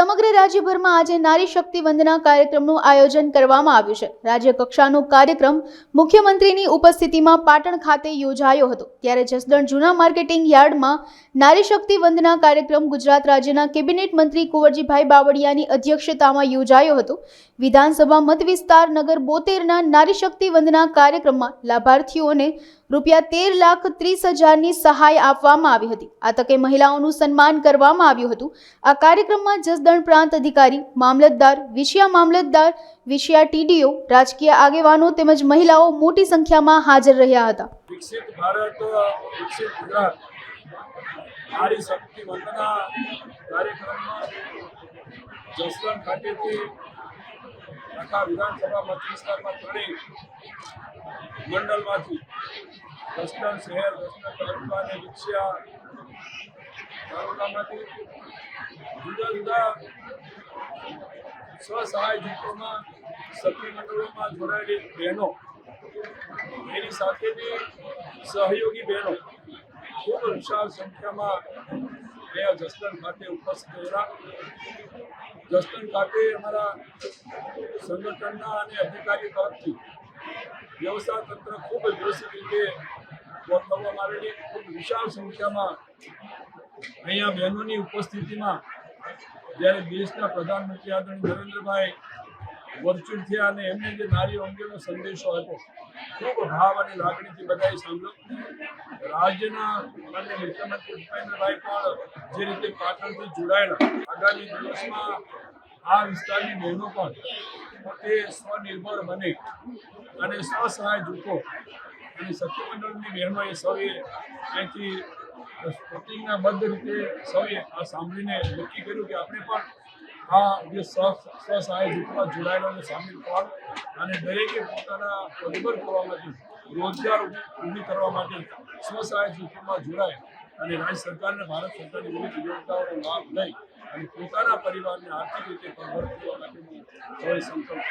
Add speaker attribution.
Speaker 1: સમગ્ર રાજ્યભરમાં આજે નારી શક્તિ વંદના કાર્યક્રમનું આયોજન કરવામાં આવ્યું છે. રાજ્ય કક્ષાનો કાર્યક્રમ મુખ્યમંત્રીની ઉપસ્થિતિમાં પાટણ ખાતે યોજાયો હતો. ત્યારે જસદણ જૂના માર્કેટિંગ યાર્ડમાં નારી શક્તિ વંદના કાર્યક્રમ ગુજરાત રાજ્યના કેબિનેટ મંત્રી કુંવરજીભાઈ બાવળિયાની અધ્યક્ષતામાં યોજાયો હતો. વિધાનસભા મત વિસ્તાર નગર બોતેરના નારી શક્તિ વંદના કાર્યક્રમમાં લાભાર્થીઓને રૂપિયા તેર લાખ ત્રીસ હજારની સહાય આપવામાં આવી હતી. આ તકે મહિલાઓનું સન્માન કરવામાં આવ્યું હતું. આ કાર્યક્રમમાં જસદણ પ્રાંત અધિકારી, મામલતદાર વિષયા મામલતદાર વિષયા ટીડીઓ, રાજકીય આગેવાનો તેમજ મહિલાઓ મોટી સંખ્યામાં હાજર રહ્યા હતા.
Speaker 2: વિકસિત ભારત, વિકસિત ગુજરાત. નારી શક્તિ વંદના કાર્યક્રમમાં જસવંત ખાતેથી આખા વિધાનસભા મત વિસ્તારમાં ત્રણેય મંડળમાંથી જસદણ શહેર જસદણ તાલુકા અને વિકસ્યા તાલુકામાંથી જુદા સ્વ સહાય જૂથોમાં સખી મંડળોમાં જોડાયેલી બહેનો, એની સાથેની સહયોગી બહેનો ખૂબ વિશાળ સંખ્યામાં અહીંયા જસદણ ખાતે ઉપસ્થિત રહ્યા જસદણ ખાતે અમારા સંગઠનના અને અધિકારી તરફથી વ્યવસાય તંત્ર ખૂબ વ્યવસ્થિત રીતે ગોઠવવામાં આવેલી, ખૂબ વિશાળ સંખ્યામાં અહીંયા બહેનોની ઉપસ્થિતિમાં જ્યારે દેશના પ્રધાનમંત્રી આદરણીય નરેન્દ્રભાઈ વર્ચ્યુઅલ થયા અને એમને જે નારીઓ અંગેનો સંદેશો આપ્યો, ખૂબ ભાવ અને લાગણીથી બધાએ સાંભળ્યો. રાજ્યના માન્ય મુખ્યમંત્રી ભૂપેન્દ્રભાઈ પણ જે રીતે પાટણથી જોડાયેલા, આગામી દિવસમાં આ વિસ્તારની બહેનો પણ પોતે સ્વનિર્ભર બને અને સ્વસહાય જૂથો અને સખી મંડળની બહેનોએ સૌએ અહીંથી બદ્ધ રીતે સૌએ આ સાંભળીને નક્કી કર્યું કે આપણે પણ આ જે સ્વસહાય જૂથમાં જોડાયેલાને સામેલ કરવાનું અને દરેકે પોતાના પગભર કરવા માટે, રોજગાર ઊભી કરવા માટે સ્વસહાય જૂથોમાં જોડાય અને રાજ્ય સરકારને, ભારત સરકારની વિવિધ યોજનાઓનો લાભ લઈ અને પોતાના પરિવારને આર્થિક રીતે પગભર કરવા માટેનો સંકલ્પ